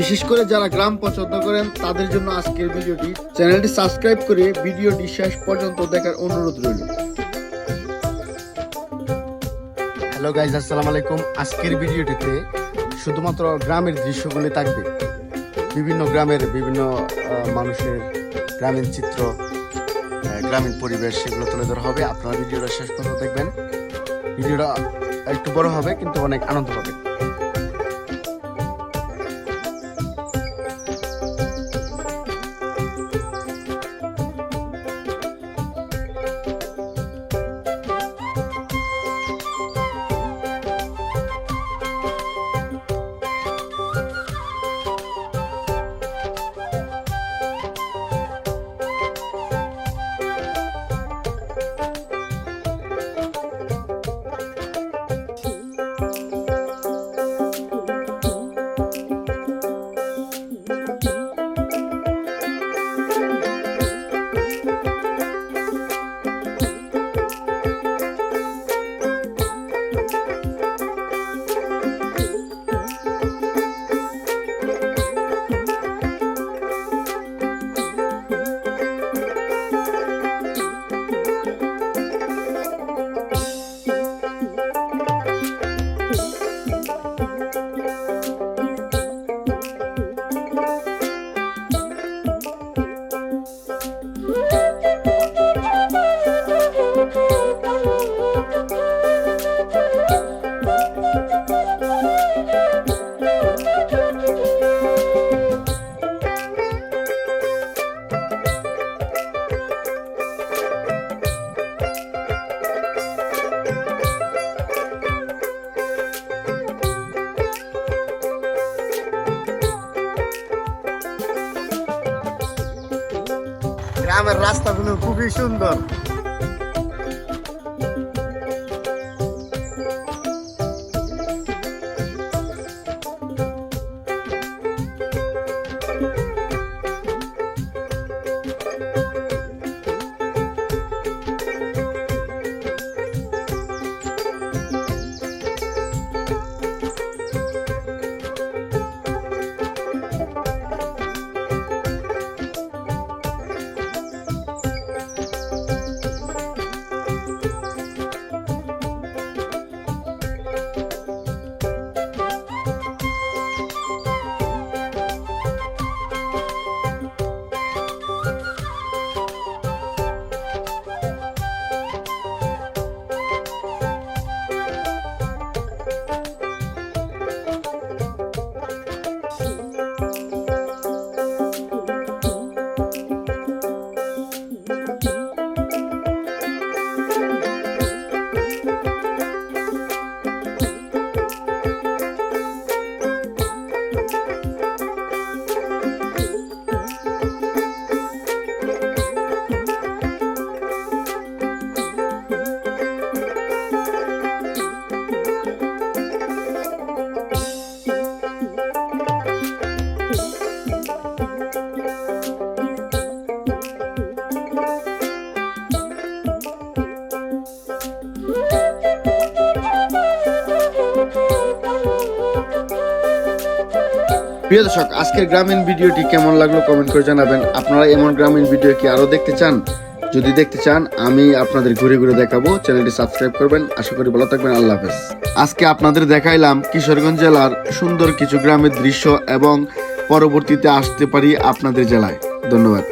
বিশেষ করে যারা গ্রাম পছন্দ করেন, তাদের জন্য আজকের ভিডিওটি। চ্যানেলটি সাবস্ক্রাইব করে ভিডিওটি শেষ পর্যন্ত দেখার অনুরোধ রইল। হ্যালো গাইজ আসসালামু আলাইকুম। আজকের ভিডিওটিতে শুধুমাত্র গ্রামের দৃশ্যগুলি থাকবে। বিভিন্ন গ্রামের বিভিন্ন মানুষের গ্রামীণ চিত্র গ্রামীণ পরিবেশ, সেগুলো তুলে ধরা হবে। আপনারা ভিডিওটা শেষ পর্যন্ত দেখবেন। ভিডিওটা একটু বড় হবে, কিন্তু অনেক আনন্দ হবে। গ্রামের রাস্তাগুলো খুবই সুন্দর। প্রিয় দর্শক, আজকের গ্রামীণ ভিডিওটি কেমন লাগল কমেন্ট করে জানাবেন। আপনারা এমন গ্রামীণ ভিডিও কি আরও দেখতে চান? যদি দেখতে চান, আমি আপনাদের ঘুরে ঘুরে দেখাবো। চ্যানেলটি সাবস্ক্রাইব করবেন। আশা করি ভালো থাকবেন। আল্লাহ হাফেজ। আজকে আপনাদের দেখাইলাম কিশোরগঞ্জ জেলার সুন্দর কিছু গ্রামের দৃশ্য এবং পরবর্তীতে আসতে পারি আপনাদের জেলায়। ধন্যবাদ।